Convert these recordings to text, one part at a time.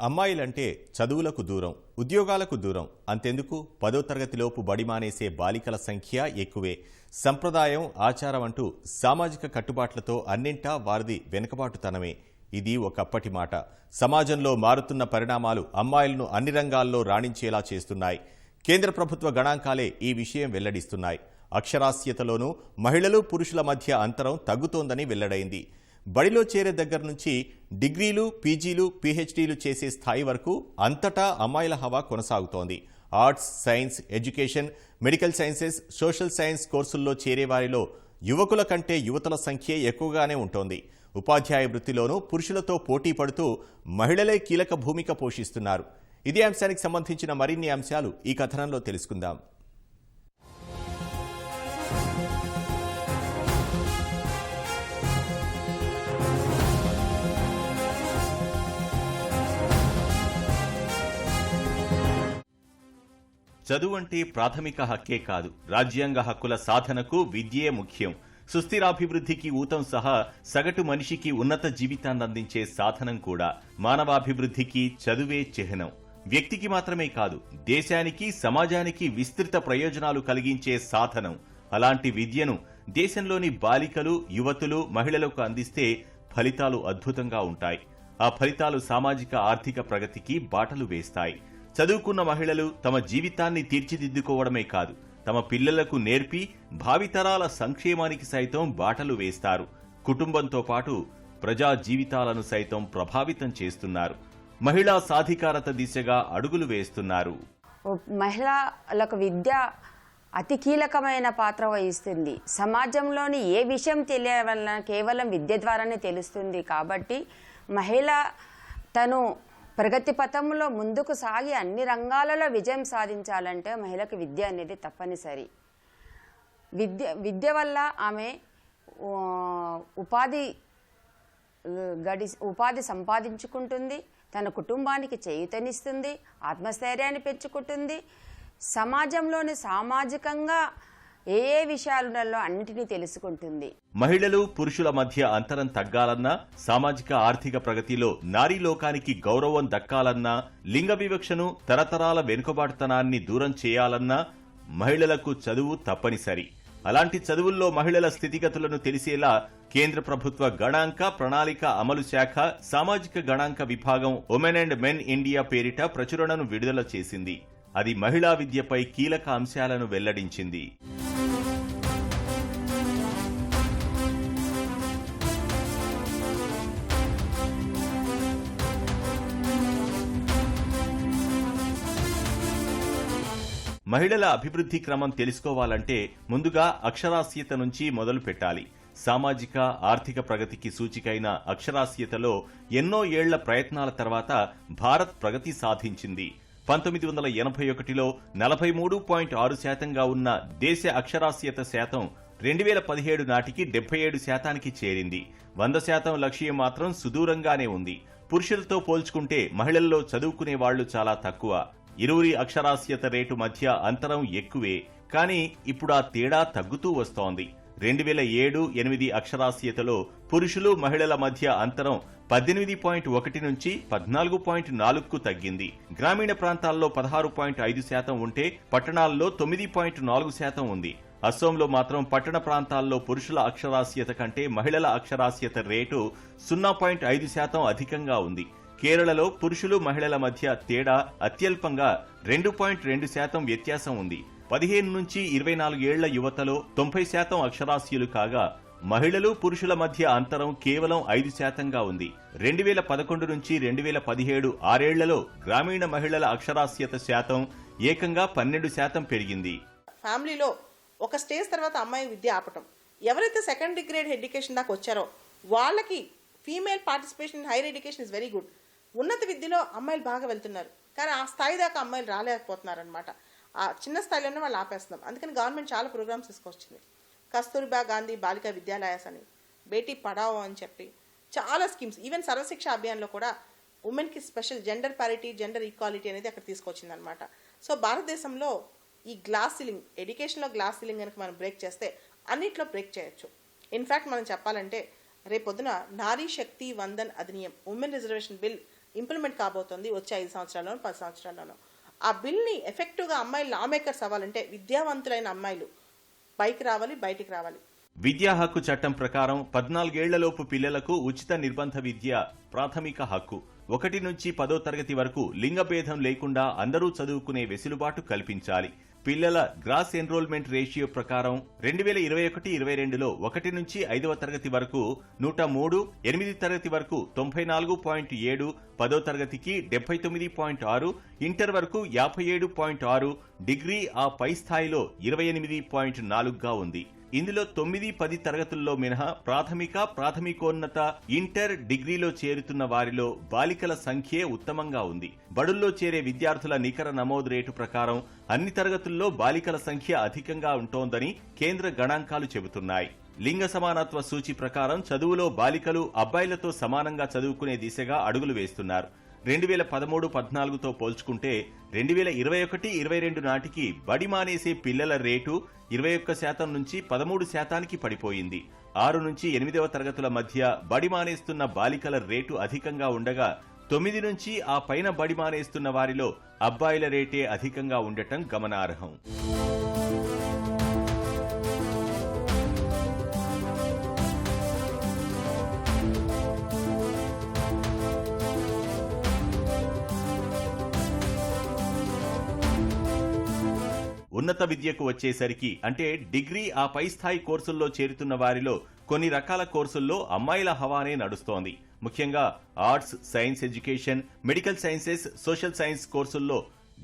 అమ్మాయిలంటే చదువులకు దూరం ఉద్యోగాలకు దూరం. అంతెందుకు? పదో తరగతిలోపు బడి మానేసే బాలికల సంఖ్య ఎక్కువే. సంప్రదాయం ఆచారం అంటూ సామాజిక కట్టుబాట్లతో అన్నింటా వారిది వెనుకబాటుతనమే. ఇది ఒకప్పటి మాట. సమాజంలో మారుతున్న పరిణామాలు అమ్మాయిలను అన్ని రంగాల్లో రాణించేలా చేస్తున్నాయి. కేంద్ర ప్రభుత్వ గణాంకాలే ఈ విషయం వెల్లడిస్తున్నాయి. అక్షరాస్యతలోనూ మహిళలు పురుషుల మధ్య అంతరం తగ్గుతోందని వెల్లడైంది. బడిలో చేరే దగ్గర నుంచి డిగ్రీలు పీజీలు పీహెచ్డీలు చేసే స్థాయి వరకు అంతటా అమ్మాయిల హవా కొనసాగుతోంది. Arts science education medical sciences social science కోర్సుల్లో చేరే వారిలో యువకుల కంటే యువతల సంఖ్య ఎక్కువగానే ఉంటోంది. ఉపాధ్యాయ వృత్తిలోనూ పురుషులతో పోటీ పడుతూ మహిళలే కీలక భూమిక పోషిస్తున్నారు. ఇదే అంశానికి సంబంధించిన మరిన్ని అంశాలు ఈ కథనంలో తెలుసుకుందాం. చదువంటే ప్రాథమిక హక్కే కాదు. రాజ్యాంగ హక్కుల సాధనకు విద్యే ముఖ్యం. సుస్థిరాభివృద్ధికి ఊతం సహా సగటు మనిషికి ఉన్నత జీవితాన్ని అందించే సాధనం కూడా మానవాభివృద్ధికి చదువే చిహ్నం. వ్యక్తికి మాత్రమే కాదు దేశానికి సమాజానికి విస్తృత ప్రయోజనాలు కలిగించే సాధనం. అలాంటి విద్యను దేశంలోని బాలికలు యువతులు మహిళలకు అందిస్తే ఫలితాలు అద్భుతంగా ఉంటాయి. ఆ ఫలితాలు సామాజిక ఆర్థిక ప్రగతికి బాటలు వేస్తాయి. చదువుకున్న మహిళలు తమ జీవితాన్ని తీర్చిదిద్దుకోవడమే కాదు తమ పిల్లలకు నేర్పి భావితరాల సంక్షేమానికి సైతం బాటలు వేస్తారు. కుటుంబంతో పాటు ప్రజా జీవితాలను సైతం ప్రభావితం చేస్తున్నారు. మహిళా సాధికారత దిశగా అడుగులు వేస్తున్నారు. మహిళలకు విద్య అతి కీలకమైన పాత్ర వహిస్తుంది. సమాజంలోని ఏ విషయం తెలియాలన్నా కేవలం విద్య ద్వారానే తెలుస్తుంది కాబట్టి మహిళ తను ప్రగతి పథంలో ముందుకు సాగి అన్ని రంగాలలో విజయం సాధించాలంటే మహిళకు విద్య అనేది తప్పనిసరి. విద్య విద్య వల్ల ఆమె ఉపాధి గడి ఉపాధి సంపాదించుకుంటుంది తన కుటుంబానికి చేయుతనిస్తుంది ఆత్మస్థైర్యాన్ని పెంచుకుంటుంది. సమాజంలోని సామాజికంగా ఏ ఏ విషయాలలో అన్నిటినీ తెలుసుకుంటుంది. మహిళలు పురుషుల మధ్య అంతరం తగ్గాలన్నా సామాజిక ఆర్థిక ప్రగతిలో నారీ లోకానికి గౌరవం దక్కాలన్నా లింగ వివక్షను తరతరాల వెనుకబాటుతనాన్ని దూరం చేయాలన్నా మహిళలకు చదువు తప్పనిసరి. అలాంటి చదువుల్లో మహిళల స్థితిగతులను తెలిసేలా కేంద్ర ప్రభుత్వ గణాంక ప్రణాళిక అమలు శాఖ సామాజిక గణాంక విభాగం ఉమెన్ అండ్ మెన్ ఇండియా పేరిట ప్రచురణను విడుదల చేసింది. అది మహిళా విద్యపై కీలక అంశాలను వెల్లడించింది. మహిళల అభివృద్ధి క్రమం తెలుసుకోవాలంటే ముందుగా అక్షరాస్యత నుంచి మొదలు పెట్టాలి. సామాజిక ఆర్థిక ప్రగతికి సూచికైన అక్షరాస్యతలో ఎన్నో ఏళ్ళ ప్రయత్నాల తర్వాత భారత్ ప్రగతి సాధించింది. పంతొమ్మిది వందల ఎనభై ఒకటిలో నలభై మూడు పాయింట్ ఆరు శాతంగా ఉన్న దేశ అక్షరాస్యత శాతం రెండు వేల పదిహేడు నాటికి డెబ్బై ఏడు శాతానికి చేరింది. వంద శాతం లక్ష్యం మాత్రం సుదూరంగానే ఉంది. పురుషులతో పోల్చుకుంటే మహిళల్లో చదువుకునే వాళ్ళు చాలా తక్కువ. ఇరువురి అక్షరాస్యత రేటు మధ్య అంతరం ఎక్కువే కానీ ఇప్పుడు ఆ తేడా తగ్గుతూ వస్తోంది. రెండు వేల ఏడు ఎనిమిది అక్షరాస్యతలో పురుషులు మహిళల మధ్య అంతరం పద్దెనిమిది పాయింట్ ఒకటి నుంచి పద్నాలుగు పాయింట్ నాలుగుకు తగ్గింది. గ్రామీణ ప్రాంతాల్లో పదహారు పాయింట్ ఐదు శాతం ఉంటే పట్టణాల్లో తొమ్మిది పాయింట్ నాలుగు శాతం ఉంది. అస్సోంలో మాత్రం పట్టణ ప్రాంతాల్లో పురుషుల అక్షరాస్యత కంటే మహిళల అక్షరాస్యత రేటు సున్నా పాయింట్ ఐదు శాతం అధికంగా ఉంది. కేరళలో పురుషులు మహిళల మధ్య తేడా అత్యల్పంగా రెండు పాయింట్ రెండు శాతం వ్యత్యాసం ఉంది. పదిహేను నుంచి ఇరవై నాలుగేళ్ళ యువతలో తొంభై శాతం అక్షరాస్యులు కాగా మహిళలు పురుషుల మధ్య అంతరం కేవలం ఐదు శాతంగా ఉంది. రెండు వేల పదకొండు నుంచి రెండు వేల పదిహేడు ఆరేళ్ళలో గ్రామీణ మహిళల అక్షరాస్యత శాతం ఏకంగా పన్నెండు శాతం పెరిగింది. ఫ్యామిలీలో ఒక స్టేజ్ తర్వాత అమ్మాయి విద్య ఆపటం. ఎవరైతే సెకండ్ గ్రేడ్ ఎడ్యుకేషన్ దాకా వచ్చారో వాళ్ళకి female participation in higher education is very good. ఉన్నత విద్యలో అమ్మాయిలు బాగా వెళ్తున్నారు. కానీ ఆ స్థాయి దాకా అమ్మాయిలు రాలేకపోతున్నారు అనమాట ఆ చిన్న స్థాయిలోనే వాళ్ళు ఆపేస్తున్నాం అందుకని గవర్నమెంట్ చాలా ప్రోగ్రామ్స్ తీసుకొచ్చింది. కస్తూర్బా గాంధీ బాలికా విద్యాలయాస్ అని బేటీ పడావో అని చెప్పి చాలా స్కీమ్స్ ఈవెన్ సర్వశిక్ష అభియాన్లో కూడా ఉమెన్కి special gender parity gender equality అనేది అక్కడ తీసుకొచ్చింది అనమాట సో భారతదేశంలో ఈ గ్లాస్ సీలింగ్ ఎడ్యుకేషన్లో గ్లాస్ సీలింగ్ కనుక మనం బ్రేక్ చేస్తే అన్నిట్లో బ్రేక్ చేయొచ్చు. ఇన్ఫ్యాక్ట్ మనం చెప్పాలంటే రేపొద్దున Nari Shakti Vandan Adhiniyam women reservation bill implement కాబోతుంది వచ్చే ఐదు సంవత్సరాల్లోనూ పది సంవత్సరాల్లోనూ. ఆ బిల్ని ఎఫెక్టివ్గా అమ్మాయిలు లా మేకర్స్ అవ్వాలంటే విద్యావంతులైన అమ్మాయిలు పైకి రావాలి బయటికి రావాలి. విద్యా హక్కు చట్టం ప్రకారం పద్నాలుగేళ్ళలోపు పిల్లలకు ఉచిత నిర్బంధ విద్య ప్రాథమిక హక్కు. ఒకటి నుంచి పదో తరగతి వరకు లింగభేదం లేకుండా అందరూ చదువుకునే వెసులుబాటు కల్పించాలి. పిల్లల గ్రాస్ ఎన్రోల్మెంట్ రేషియో ప్రకారం రెండు వేల ఇరవై ఒకటి ఇరవై రెండులో ఒకటి నుంచి ఐదవ తరగతి వరకు నూట మూడు ఎనిమిది తరగతి వరకు తొంభై నాలుగు పాయింట్ ఏడు పదో తరగతికి డెబ్బై తొమ్మిది పాయింట్ ఆరు ఇంటర్ వరకు యాభై ఏడు పాయింట్ ఆరు డిగ్రీ ఆ పై స్థాయిలో ఇరవై ఎనిమిది పాయింట్ నాలుగుగా ఉంది. ఇందులో తొమ్మిది పది తరగతుల్లో మినహా ప్రాథమిక ప్రాథమికోన్నత ఇంటర్ డిగ్రీలో చేరుతున్న వారిలో బాలికల సంఖ్యే ఉత్తమంగా ఉంది. బడుల్లో చేరే విద్యార్థుల నికర నమోదు రేటు ప్రకారం అన్ని తరగతుల్లో బాలికల సంఖ్య అధికంగా ఉంటోందని కేంద్ర గణాంకాలు చెబుతున్నాయి. లింగ సమానత్వ సూచి ప్రకారం చదువులో బాలికలు అబ్బాయిలతో సమానంగా చదువుకునే దిశగా అడుగులు వేస్తున్నారు. రెండు వేల పదమూడు పద్నాలుగుతో పోల్చుకుంటే రెండు వేల ఇరవై ఒకటి ఇరవై రెండు నాటికి బడి మానేసే పిల్లల రేటు ఇరవై ఒక్క శాతం నుంచి పదమూడు శాతానికి పడిపోయింది. ఆరు నుంచి ఎనిమిదవ తరగతుల మధ్య బడి మానేస్తున్న బాలికల రేటు అధికంగా ఉండగా తొమ్మిది నుంచి ఆ పైన బడి మానేస్తున్న వారిలో అబ్బాయిల రేటే అధికంగా ఉండటం గమనార్హం. ఉన్నత విద్యకు వచ్చేసరికి అంటే డిగ్రీ ఆ పై స్థాయి కోర్సుల్లో చేరుతున్న వారిలో కొన్ని రకాల కోర్సుల్లో అమ్మాయిల హవానే నడుస్తోంది. ముఖ్యంగా arts science education medical sciences social science కోర్సుల్లో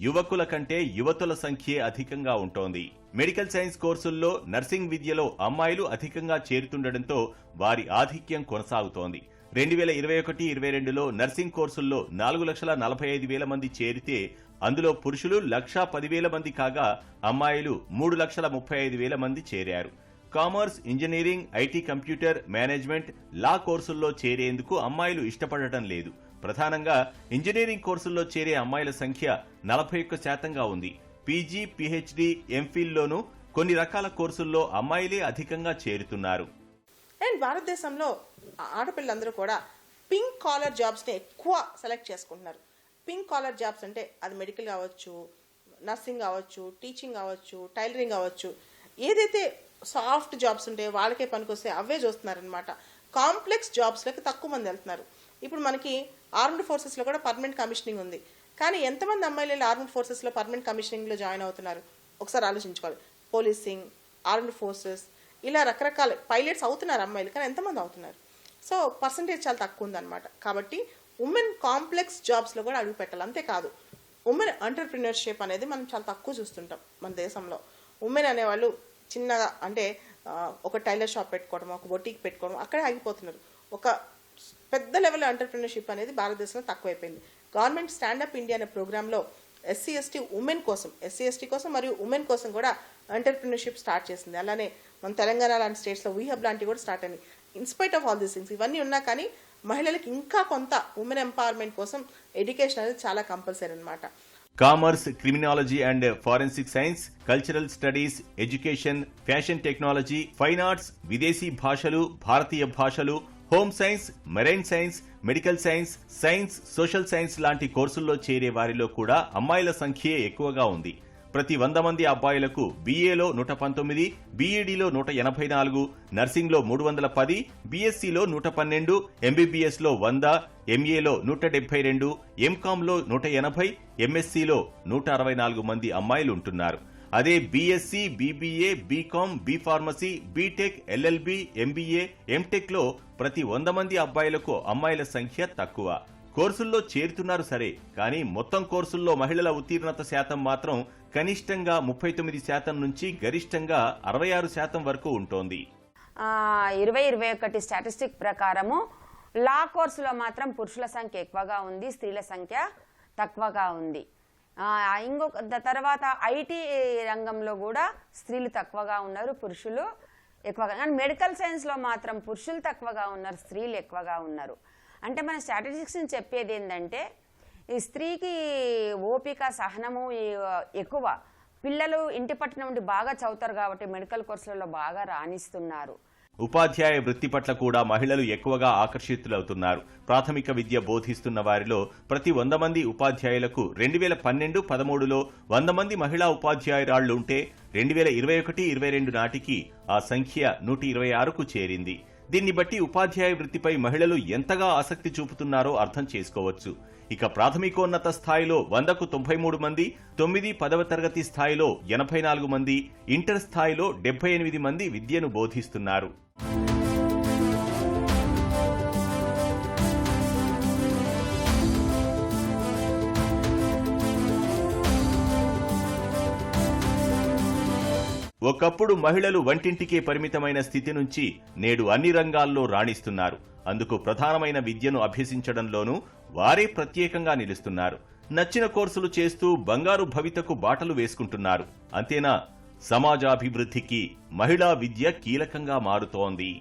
యువకుల కంటే యువతుల సంఖ్యే అధికంగా ఉంటోంది. మెడికల్ సైన్స్ కోర్సుల్లో నర్సింగ్ విద్యలో అమ్మాయిలు అధికంగా చేరుతుండటంతో వారి ఆధిక్యం కొనసాగుతోంది. రెండు వేల ఇరవై ఒకటి ఇరవై రెండులో నర్సింగ్ కోర్సుల్లో నాలుగు లక్షల నలభై ఐదు వేల మంది చేరితే అందులో పురుషులు లక్షా పదివేల మంది కాగా అమ్మాయిలు మూడు లక్షల ముప్పై ఐదు వేల మంది చేరారు. Commerce engineering IT computer management law కోర్సుల్లో చేరేందుకు అమ్మాయిలు ఇష్టపడటం లేదు. ప్రధానంగా ఇంజనీరింగ్ కోర్సుల్లో చేరే అమ్మాయిల సంఖ్య నలభై ఒక్క శాతంగా ఉంది. పీజీ పీహెచ్డీ ఎంఫిల్లోనూ కొన్ని రకాల కోర్సుల్లో అమ్మాయిలే అధికంగా చేరుతున్నారు. అండ్ భారతదేశంలో ఆడపిల్లందరూ ఆడపిల్లలందరూ కూడా పింక్ కాలర్ జాబ్స్ని ఎక్కువ సెలెక్ట్ చేసుకుంటున్నారు. పింక్ కాలర్ జాబ్స్ అంటే అది మెడికల్ కావచ్చు నర్సింగ్ కావచ్చు టీచింగ్ కావచ్చు టైలరింగ్ కావచ్చు. ఏదైతే సాఫ్ట్ జాబ్స్ ఉంటాయో వాళ్ళకే పనికొస్తే అవే చూస్తున్నారనమాట కాంప్లెక్స్ జాబ్స్లోకి తక్కువ మంది వెళ్తున్నారు. ఇప్పుడు మనకి ఆర్మ్డ్ ఫోర్సెస్లో కూడా పర్మనెంట్ కమిషనింగ్ ఉంది. కానీ ఎంతమంది అమ్మాయిలు ఆర్మ్డ్ ఫోర్సెస్లో పర్మనెంట్ కమిషనింగ్లో జాయిన్ అవుతున్నారు? ఒకసారి ఆలోచించుకోవాలి. పోలీసింగ్ ఆర్మ్డ్ ఫోర్సెస్ ఇలా రకరకాల పైలట్స్ అవుతున్నారు అమ్మాయిలు. కానీ ఎంతమంది అవుతున్నారు? సో పర్సంటేజ్ చాలా తక్కువ ఉందన్నమాట. కాబట్టి ఉమెన్ కాంప్లెక్స్ జాబ్స్లో కూడా అడుగు పెట్టాలి అంతేకాదు ఉమెన్ ఎంటర్ప్రినర్షిప్ అనేది మనం చాలా తక్కువ చూస్తుంటాం మన దేశంలో. ఉమెన్ అనేవాళ్ళు చిన్నగా అంటే ఒక టైలర్ షాప్ పెట్టుకోవడం ఒక బొటీక్ పెట్టుకోవడం అక్కడే ఆగిపోతున్నారు. ఒక పెద్ద లెవెల్ ఎంటర్ప్రినర్షిప్ అనేది భారతదేశంలో తక్కువైపోయింది. గవర్నమెంట్ స్టాండప్ ఇండియా అనే ప్రోగ్రాంలో ఎస్సీ ఎస్టీ ఉమెన్ కోసం ఎస్సీ ఎస్టీ కోసం మరియు ఉమెన్ కోసం కూడా ఎంటర్ప్రినర్షిప్ స్టార్ట్ చేసింది. అలానే మన తెలంగాణ లాంటి స్టేట్స్లో వీహబ్ లాంటివి కూడా స్టార్ట్ అయినాయి. In spite of all these things ఇవన్నీ ఉన్నా కానీ మహిళలకు ఇంకా కొంత ఉమెన్ ఎంపవర్మెంట్ కోసం ఎడ్యుకేషన్ అనేది చాలా కంపల్సరీ అనమాట commerce criminology and forensic science cultural studies education fashion technology fine arts విదేశీ భాషలు భారతీయ భాషలు home science marine science medical science science social science లాంటి కోర్సుల్లో చేరే వారిలో కూడా అమ్మాయిల సంఖ్యే ఎక్కువగా ఉంది. ప్రతి వంద మంది అబ్బాయిలకు బీఏలో నూట పంతొమ్మిది బీఈడీలో నూట ఎనభై నాలుగు నర్సింగ్లో మూడు వందల పది బీఎస్సీలో నూట పన్నెండు ఎంబీబీఎస్లో వంద ఎంఏలో నూట డెబ్బై రెండు ఎంకామ్లో నూట ఎనభై ఎంఎస్సీలో నూట అరవై నాలుగు మంది అమ్మాయిలు ఉంటున్నారు. అదే BSc BBA BCom B pharmacy BTech LLB MBA ఎంటెక్లో ప్రతి వంద మంది అబ్బాయిలకు అమ్మాయిల సంఖ్య తక్కువ. కోర్సుల్లో చేరుతున్నారు సరే కానీ మొత్తం కోర్సుల్లో మహిళల ఉత్తీర్ణత శాతం మాత్రం కనిష్టంగా ముప్పై తొమ్మిది శాతం నుంచి గరిష్టంగా అరవై ఆరు శాతం వరకు ఉంటోంది. ఇరవై ఇరవై ఒకటి స్టాటిస్టిక్ ప్రకారము లా కోర్సులో మాత్రం పురుషుల సంఖ్య ఎక్కువగా ఉంది స్త్రీల సంఖ్య తక్కువగా ఉంది. ఇంకొక తర్వాత ఐటీ రంగంలో కూడా స్త్రీలు తక్కువగా ఉన్నారు పురుషులు ఎక్కువగా కానీ మెడికల్ సైన్స్లో మాత్రం పురుషులు తక్కువగా ఉన్నారు స్త్రీలు ఎక్కువగా ఉన్నారు. అంటే మన స్టాటిస్టిక్స్ని చెప్పేది ఏంటంటే ఈ స్త్రీకి ఓపిక సహనము ఎక్కువ. పిల్లలు ఇంటి పట్టున ఉండి బాగా చదువుతారు కాబట్టి మెడికల్ కోర్సులలో బాగా రాణిస్తున్నారు. ఉపాధ్యాయ వృత్తి పట్ల కూడా మహిళలు ఎక్కువగా ఆకర్షితులవుతున్నారు. ప్రాథమిక విద్య బోధిస్తున్న వారిలో ప్రతి వంద మంది ఉపాధ్యాయులకు రెండు వేల పన్నెండు పదమూడులో వంద మంది మహిళా ఉపాధ్యాయురాళ్ళు ఉంటే రెండు వేల ఇరవై ఒకటి ఇరవై రెండు నాటికి ఆ సంఖ్య నూట ఇరవై ఆరుకు చేరింది. దీన్ని బట్టి ఉపాధ్యాయ వృత్తిపై మహిళలు ఎంతగా ఆసక్తి చూపుతున్నారో అర్థం చేసుకోవచ్చు. ఇక ప్రాథమికోన్నత స్థాయిలో వందకు తొంభై మూడు మంది తొమ్మిది పదవ తరగతి స్థాయిలో ఎనభై నాలుగు మంది ఇంటర్ స్థాయిలో డెబ్బై ఎనిమిది మంది విద్యను బోధిస్తున్నారు. ఒకప్పుడు మహిళలు వంటింటికే పరిమితమైన స్థితి నుంచి నేడు అన్ని రంగాల్లో రాణిస్తున్నారు. అందుకు ప్రధానమైన విద్యను అభ్యసించడంలోనూ వారే ప్రత్యేకంగా నిలుస్తున్నారు. నచ్చిన కోర్సులు చేస్తూ బంగారు భవితకు బాటలు వేసుకుంటున్నారు. అంతేనా? సమాజాభివృద్ధికి మహిళా విద్య కీలకంగా మారుతోంది.